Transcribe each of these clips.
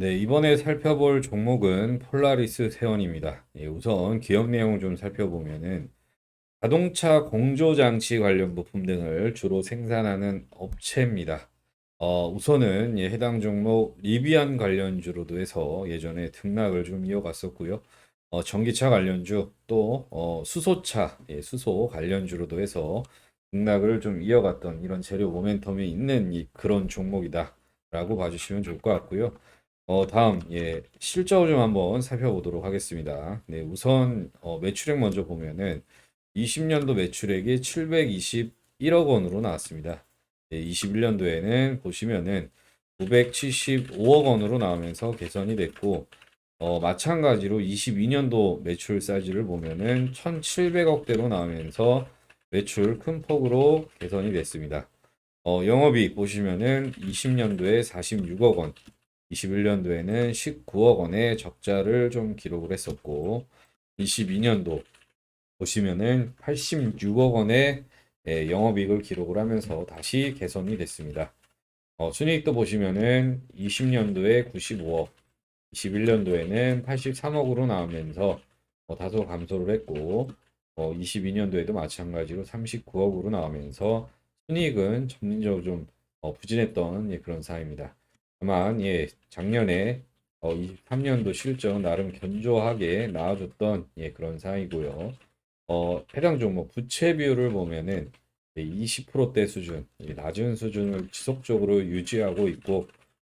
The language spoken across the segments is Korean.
네, 이번에 살펴볼 종목은 폴라리스 세원입니다. 예, 우선 기업 내용 좀 살펴보면은 자동차 공조 장치 관련 부품 등을 주로 생산하는 업체입니다. 어, 우선은 예, 해당 종목 리비안 관련주로도 해서 예전에 등락을 좀 이어갔었고요. 어, 전기차 관련주 또 어, 수소차, 예, 수소 관련주로도 해서 등락을 좀 이어갔던 이런 재료 모멘텀이 있는 이 그런 종목이다라고 봐주시면 좋을 것 같고요. 어, 다음, 예, 실적을 좀 한번 살펴보도록 하겠습니다. 네, 우선, 어, 매출액 먼저 보면은 20년도 매출액이 721억 원으로 나왔습니다. 예, 21년도에는 보시면은 975억 원으로 나오면서 개선이 됐고, 어, 마찬가지로 22년도 매출 사이즈를 보면은 1,700억대로 나오면서 매출 큰 폭으로 개선이 됐습니다. 어, 영업이익 보시면은 20년도에 46억 원, 21년도에는 19억 원의 적자를 좀 기록을 했었고 22년도 보시면은 86억 원의 예, 영업이익을 기록을 하면서 다시 개선이 됐습니다. 어, 순이익도 보시면은 20년도에 95억, 21년도에는 83억으로 나오면서 어, 다소 감소를 했고 어, 22년도에도 마찬가지로 39억으로 나오면서 순이익은 점진적으로 좀 어, 부진했던 예, 그런 사입니다. 다만 예 작년에 어, 23년도 실적 나름 견조하게 나와줬던 예 그런 상이고요. 어 해당 종목 부채 비율을 보면은 20%대 수준, 이 낮은 수준을 지속적으로 유지하고 있고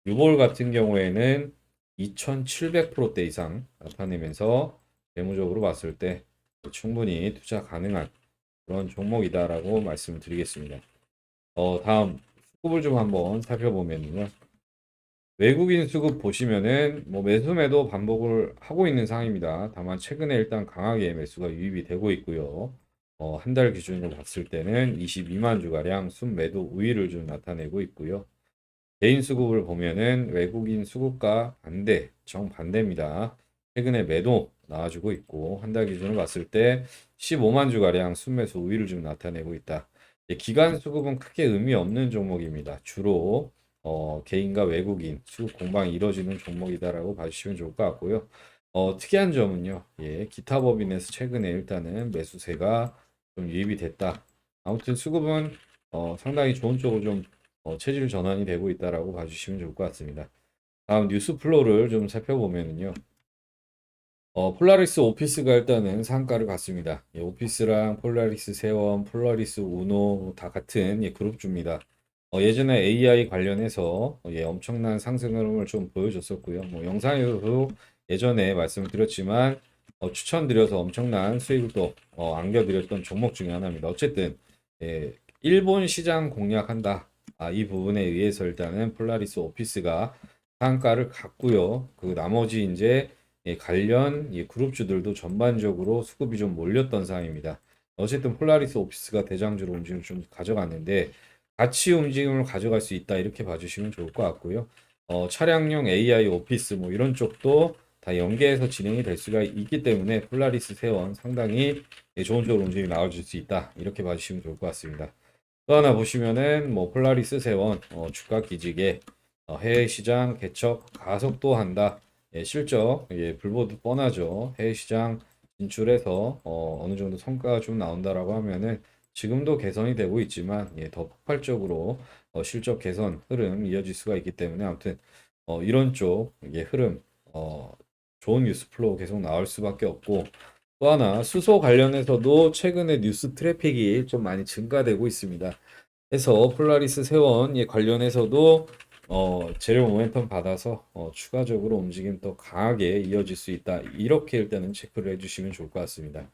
유볼 같은 경우에는 2,700%대 이상 나타내면서 재무적으로 봤을 때 충분히 투자 가능한 그런 종목이다라고 말씀을 드리겠습니다. 어 다음 수급을 좀 한번 살펴보면요. 외국인 수급 보시면은 뭐 매수 매도 반복을 하고 있는 상황입니다. 다만 최근에 일단 강하게 매수가 유입이 되고 있고요. 어, 한 달 기준으로 봤을 때는 22만 주가량 순매도 우위를 좀 나타내고 있고요. 개인 수급을 보면은 외국인 수급과 반대, 정반대입니다. 최근에 매도 나와주고 있고 한 달 기준으로 봤을 때 15만 주가량 순매수 우위를 좀 나타내고 있다. 예, 기간 수급은 크게 의미 없는 종목입니다. 주로 어, 개인과 외국인 수급 공방이 이루어지는 종목이다라고 봐주시면 좋을 것 같고요. 어, 특이한 점은요, 예, 기타 법인에서 최근에 일단은 매수세가 좀 유입이 됐다. 아무튼 수급은 어, 상당히 좋은 쪽으로 좀 어, 체질 전환이 되고 있다라고 봐주시면 좋을 것 같습니다. 다음 뉴스 플로우를 좀 살펴보면은요. 어, 폴라리스 오피스가 일단은 상가를 갔습니다. 예, 오피스랑 폴라리스 세원, 폴라리스 우노 다 같은 예, 그룹주입니다. 어, 예전에 AI 관련해서 어, 예, 엄청난 상승 흐름을 좀 보여줬었고요. 뭐 영상에서도 예전에 말씀을 드렸지만 어, 추천드려서 엄청난 수익을 또 어, 안겨드렸던 종목 중에 하나입니다. 어쨌든 예, 일본 시장 공략한다. 아, 이 부분에 의해서 일단은 폴라리스 오피스가 상가를 갔고요. 그 나머지 이제 예, 관련 예, 그룹주들도 전반적으로 수급이 좀 몰렸던 상황입니다. 어쨌든 폴라리스 오피스가 대장주로 움직임을 좀 가져갔는데 같이 움직임을 가져갈 수 있다 이렇게 봐주시면 좋을 것 같고요. 어, 차량용 AI 오피스 뭐 이런 쪽도 다 연계해서 진행이 될 수가 있기 때문에 폴라리스 세원 상당히 예, 좋은 쪽으로 움직임이 나와줄 수 있다 이렇게 봐주시면 좋을 것 같습니다. 또 하나 보시면은 뭐 폴라리스 세원 어, 주가 기직에 어, 해외 시장 개척 가속도 한다. 예, 실적 예, 불보듯 뻔하죠. 해외 시장 진출해서 어, 어느 정도 성과가 좀 나온다라고 하면은 지금도 개선이 되고 있지만 예, 더 폭발적으로 어, 실적 개선 흐름 이어질 수가 있기 때문에 아무튼 어, 이런 쪽 예, 흐름 어, 좋은 뉴스 플로우 계속 나올 수밖에 없고 또 하나 수소 관련해서도 최근에 뉴스 트래픽이 좀 많이 증가되고 있습니다. 해서 폴라리스 세원 예, 관련해서도 어, 재료 모멘텀 받아서 어, 추가적으로 움직임 더 강하게 이어질 수 있다. 이렇게 일단은 체크를 해주시면 좋을 것 같습니다.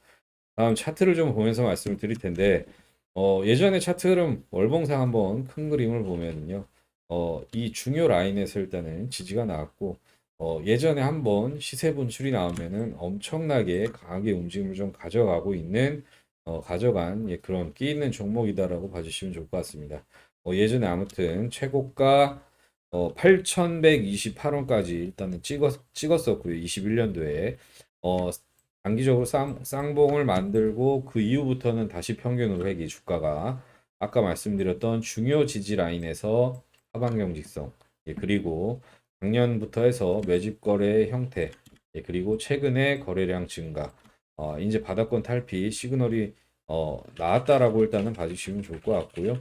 다음 차트를 좀 보면서 말씀을 드릴 텐데 어, 예전에 차트 흐름 월봉상 한번 큰 그림을 보면요. 어, 이 중요 라인에서 일단은 지지가 나왔고 어, 예전에 한번 시세 분출이 나오면은 엄청나게 강하게 움직임을 좀 가져가고 있는 어, 가져간 예, 그런 끼 있는 종목이다라고 봐주시면 좋을 것 같습니다. 어, 예전에 아무튼 최고가 어, 8,128원까지 일단은 찍었, 찍었었고요. 21년도에. 어, 단기적으로 쌍, 쌍봉을 만들고 그 이후부터는 다시 평균으로 회기 주가가 아까 말씀드렸던 중요 지지 라인에서 하방 경 직선 예, 그리고 작년부터 해서 매집 거래의 형태, 예, 그리고 최근에 거래량 증가, 어, 이제 바닥권 탈피 시그널이 어, 나왔다라고 일단은 봐주시면 좋을 것 같고요.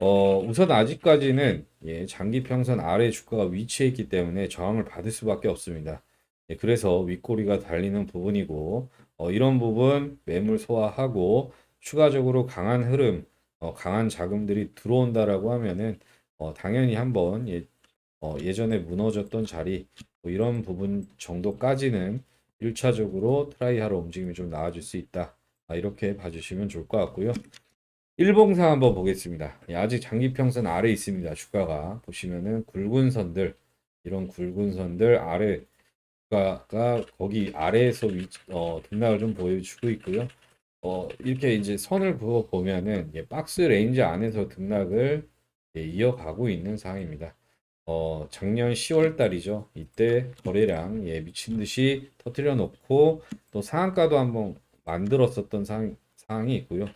어, 우선 아직까지는 예, 장기 평선 아래 주가가 위치해 있기 때문에 저항을 받을 수밖에 없습니다. 예, 그래서 윗꼬리가 달리는 부분이고 어, 이런 부분 매물 소화하고 추가적으로 강한 흐름, 어, 강한 자금들이 들어온다라고 하면은 어, 당연히 한번 예, 어, 예전에 무너졌던 자리 뭐 이런 부분 정도까지는 1차적으로 트라이하러 움직임이 좀 나아질 수 있다. 아, 이렇게 봐주시면 좋을 것 같고요. 일봉상 한번 보겠습니다. 예, 아직 장기평선 아래 있습니다. 주가가 보시면은 굵은 선들 이런 굵은 선들 아래 주 가가 거기 아래에서 위, 어, 등락을 좀 보여주고 있고요. 어, 이렇게 이제 선을 그어 보면은 예, 박스 레인지 안에서 등락을 예, 이어가고 있는 상황입니다. 어, 작년 10월 달이죠. 이때 거래량 예, 미친 듯이 터뜨려 놓고 또 상한가도 한번 만들었었던 상황, 상황이 있고요.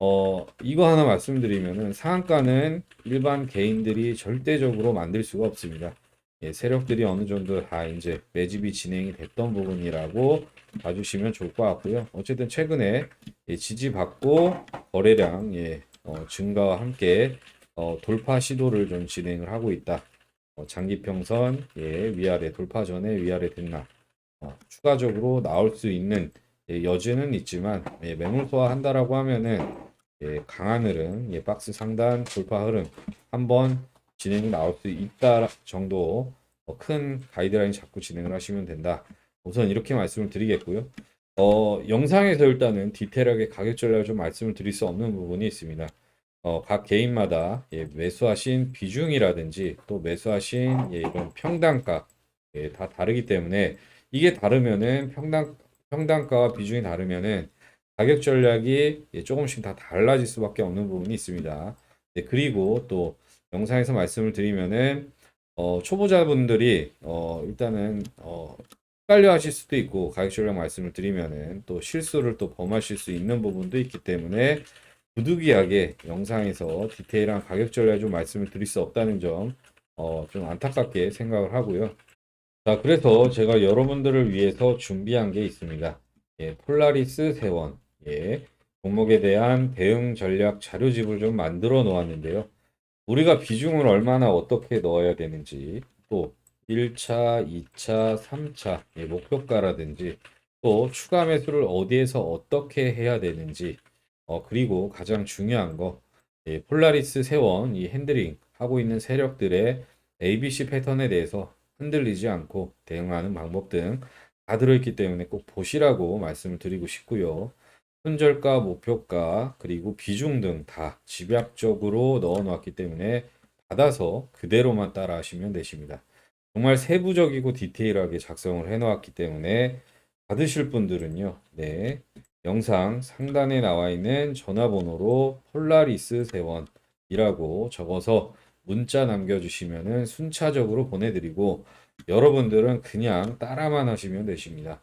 어, 이거 하나 말씀드리면은 상한가는 일반 개인들이 절대적으로 만들 수가 없습니다. 예, 세력들이 어느 정도 다 이제 매집이 진행이 됐던 부분이라고 봐주시면 좋을 것 같고요. 어쨌든 최근에 예, 지지받고 거래량 예, 어, 증가와 함께 어, 돌파 시도를 좀 진행을 하고 있다. 어, 장기평선 예, 위아래 돌파 전에 위아래 등락 어, 추가적으로 나올 수 있는 예, 여지는 있지만 예, 매물 소화한다라고 하면은 예, 흐름, 예, 박스 상단 돌파 흐름 한번 진행이 나올 수 있다 정도 어, 큰 가이드라인 잡고 진행을 하시면 된다. 우선 이렇게 말씀을 드리겠고요. 어, 영상에서 일단은 디테일하게 가격 전략을 좀 말씀을 드릴 수 없는 부분이 있습니다. 어, 각 개인마다 예, 매수하신 비중이라든지 또 매수하신 예, 이런 평단가 예, 다 다르기 때문에 이게 다르면은 평단 평단가와 비중이 다르면은 가격 전략이 예, 조금씩 다 달라질 수밖에 없는 부분이 있습니다. 예, 그리고 또 영상에서 말씀을 드리면은 어, 초보자분들이 어, 일단은 어, 헷갈려 하실 수도 있고 가격 전략 말씀을 드리면은 또 실수를 또 범하실 수 있는 부분도 있기 때문에 부득이하게 영상에서 디테일한 가격 전략 좀 말씀을 드릴 수 없다는 점, 어, 좀 안타깝게 생각을 하고요. 자, 그래서 제가 여러분들을 위해서 준비한 게 있습니다. 예, 폴라리스 세원, 예, 종목에 대한 대응 전략 자료집을 좀 만들어 놓았는데요. 우리가 비중을 얼마나 어떻게 넣어야 되는지, 또 1차, 2차, 3차, 예, 목표가라든지, 또 추가 매수를 어디에서 어떻게 해야 되는지, 어, 그리고 가장 중요한 거, 예, 폴라리스 세원 이 핸들링 하고 있는 세력들의 ABC 패턴에 대해서 흔들리지 않고 대응하는 방법 등 다 들어있기 때문에 꼭 보시라고 말씀을 드리고 싶고요. 손절가, 목표가, 그리고 비중 등 다 집약적으로 넣어 놓았기 때문에 받아서 그대로만 따라 하시면 되십니다. 정말 세부적이고 디테일하게 작성을 해 놓았기 때문에 받으실 분들은요, 네, 영상 상단에 나와 있는 전화번호로 폴라리스 세원이라고 적어서 문자 남겨주시면은 순차적으로 보내드리고 여러분들은 그냥 따라만 하시면 되십니다.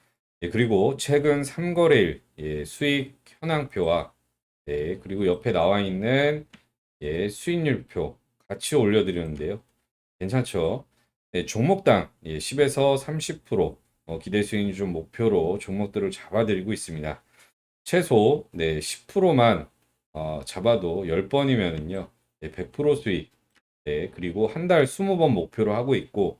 예, 그리고 최근 3거래일 예, 수익 현황표와 네, 그리고 옆에 나와 있는 예, 수익률표 같이 올려드렸는데요. 괜찮죠? 네, 종목당 예, 10에서 30% 어, 기대 수익률 좀 목표로 종목들을 잡아드리고 있습니다. 최소 네, 10%만 어, 잡아도 10번이면은요. 네, 100% 수익. 네, 그리고 한 달 20번 목표로 하고 있고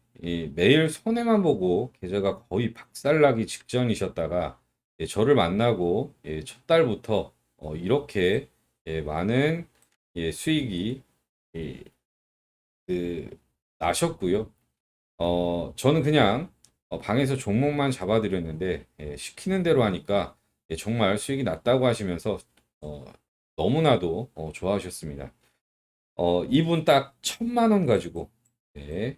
매일 손해만 보고 계좌가 거의 박살나기 직전이셨다가 예, 저를 만나고 예, 첫 달부터 어, 이렇게 예, 많은 예, 수익이 예, 그, 나셨고요. 어, 저는 그냥 어, 방에서 종목만 잡아드렸는데 예, 시키는 대로 하니까 예, 정말 수익이 났다고 하시면서 어, 너무나도 어, 좋아하셨습니다. 어, 이분 딱 천만 원 가지고 예,